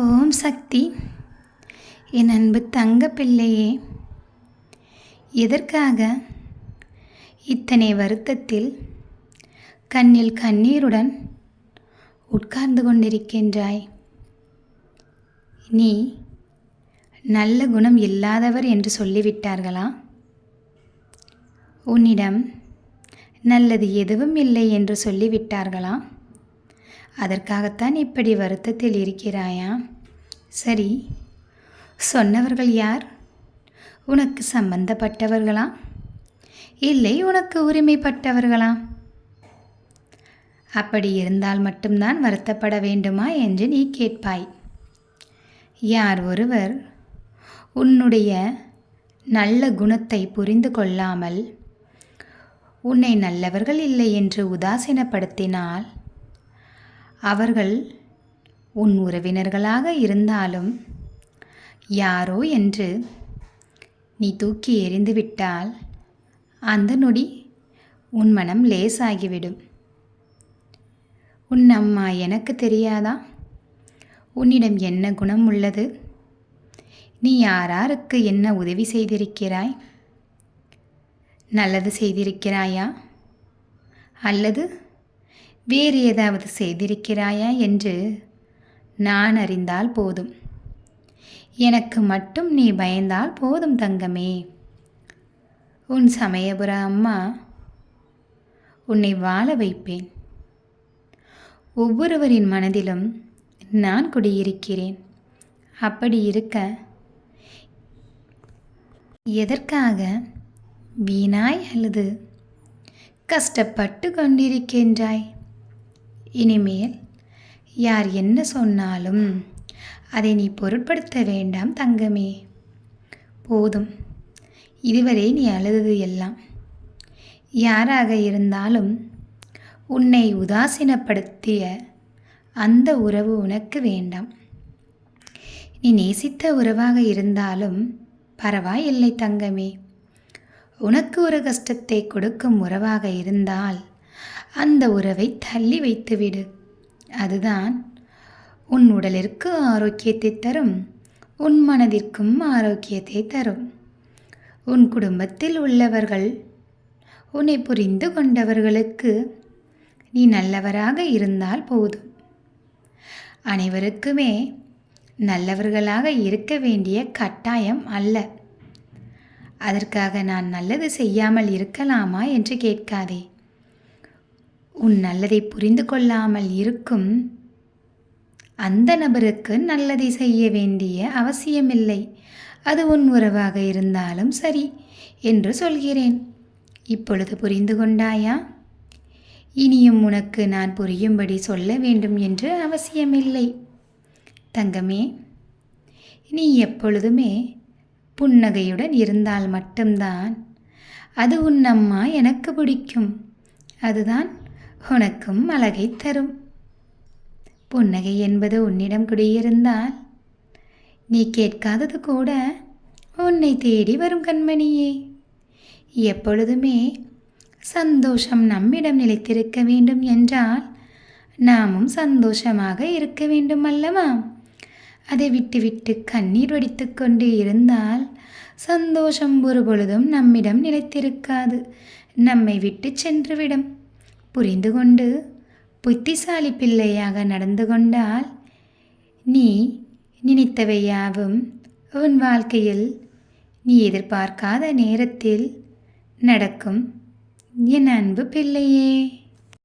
ஓம் சக்தி. என் அன்பு தங்க பிள்ளையே எதற்காக இத்தனை வருத்தத்தில் கண்ணில் கண்ணீருடன் உட்கார்ந்து கொண்டிருக்கின்றாய்? நீ நல்ல குணம் இல்லாதவர் என்று சொல்லிவிட்டார்களா? உன்னிடம் நல்லது எதுவும் இல்லை என்று சொல்லிவிட்டார்களா? அதற்காகத்தான் இப்படி வருத்தத்தில் இருக்கிறாயா? சரி சொன்னவர்கள் யார்? உனக்கு சம்பந்தப்பட்டவர்களா? இல்லை உனக்கு உரிமைப்பட்டவர்களா? அப்படி இருந்தால் மட்டும்தான் வருத்தப்பட வேண்டுமா என்று நீ கேட்பாய். யார் ஒருவர் உன்னுடைய நல்ல குணத்தை புரிந்து கொள்ளாமல் உன்னை நல்லவர்கள் இல்லை என்று உதாசீனப்படுத்தினால் அவர்கள் உன் உறவினர்களாக இருந்தாலும் யாரோ என்று நீ தூக்கி எறிந்துவிட்டால் அந்த நொடி உன் மனம் லேசாகிவிடும். உன் அம்மா எனக்கு தெரியாதா? உன்னிடம் என்ன குணம் உள்ளது? நீ யாராருக்கு என்ன உதவி செய்திருக்கிறாய்? நல்லது செய்திருக்கிறாயா? அல்லது வேறு ஏதாவது செய்திருக்கிறாயா என்று நான் அறிந்தால் போதும். எனக்கு மட்டும் நீ பயந்தால் போதும் தங்கமே. உன் சமயபுர அம்மா உன்னை வாழ வைப்பேன். ஒவ்வொருவரின் மனதிலும் நான் குடியிருக்கிறேன். அப்படி இருக்க எதற்காக வீணாய் அல்லது கஷ்டப்பட்டு கொண்டிருக்கின்றாய்? இனிமேல் யார் என்ன சொன்னாலும் அதை நீ பொருட்படுத்த வேண்டாம் தங்கமே. போதும். இதுவரை நீ அழுதது எல்லாம் யாராக இருந்தாலும் உன்னை உதாசீனப்படுத்திய அந்த உறவு உனக்கு வேண்டாம். நீ நேசித்த உறவாக இருந்தாலும் பரவாயில்லை தங்கமே. உனக்கு ஒரு கஷ்டத்தை கொடுக்கும் உறவாக இருந்தால் அந்த உறவை தள்ளி வைத்துவிடு. அதுதான் உன் உடலிற்கு ஆரோக்கியத்தை தரும் உன் மனதிற்கும் ஆரோக்கியத்தை தரும். உன் குடும்பத்தில் உள்ளவர்கள் உன்னை புரிந்து கொண்டவர்களுக்கு நீ நல்லவராக இருந்தால் போதும். அனைவருக்குமே நல்லவர்களாக இருக்க வேண்டிய கட்டாயம் அல்ல. அதற்காக நான் நல்லது செய்யாமல் இருக்கலாமா என்று கேட்காதே. உன் நல்லதை புரிந்து கொள்ளாமல் இருக்கும் அந்த நபருக்கு நல்லதை செய்ய வேண்டிய அவசியமில்லை. அது உன் உறவாக இருந்தாலும் சரி என்று சொல்கிறேன். இப்பொழுது புரிந்து கொண்டாயா? இனியும் உனக்கு நான் புரியும்படி சொல்ல வேண்டும் என்று அவசியமில்லை. தங்கமே நீ எப்பொழுதுமே புன்னகையுடன் இருந்தால் மட்டும்தான் அது உன் அம்மா எனக்கு பிடிக்கும். அதுதான் உனக்கும் அழகை தரும். புன்னகை என்பது உன்னிடம் குடியிருந்தால் நீ கேட்காதது கூட உன்னை தேடி வரும் கண்மணியே. எப்பொழுதுமே சந்தோஷம் நம்மிடம் நிலைத்திருக்க வேண்டும் என்றால் நாமும் சந்தோஷமாக இருக்க வேண்டும் அல்லவா? அதை விட்டுவிட்டு கண்ணீர் வடித்து கொண்டு இருந்தால் சந்தோஷம் ஒரு பொழுதும் நம்மிடம் நிலைத்திருக்காது. நம்மை விட்டு சென்றுவிடும். புரிந்து கொண்டு புத்திசாலி பிள்ளையாக நடந்து கொண்டால் நீ நினைத்தவை யாவும் உன் வாழ்க்கையில் நீ எதிர்பார்க்காத நேரத்தில் நடக்கும் என் அன்பு பிள்ளையே.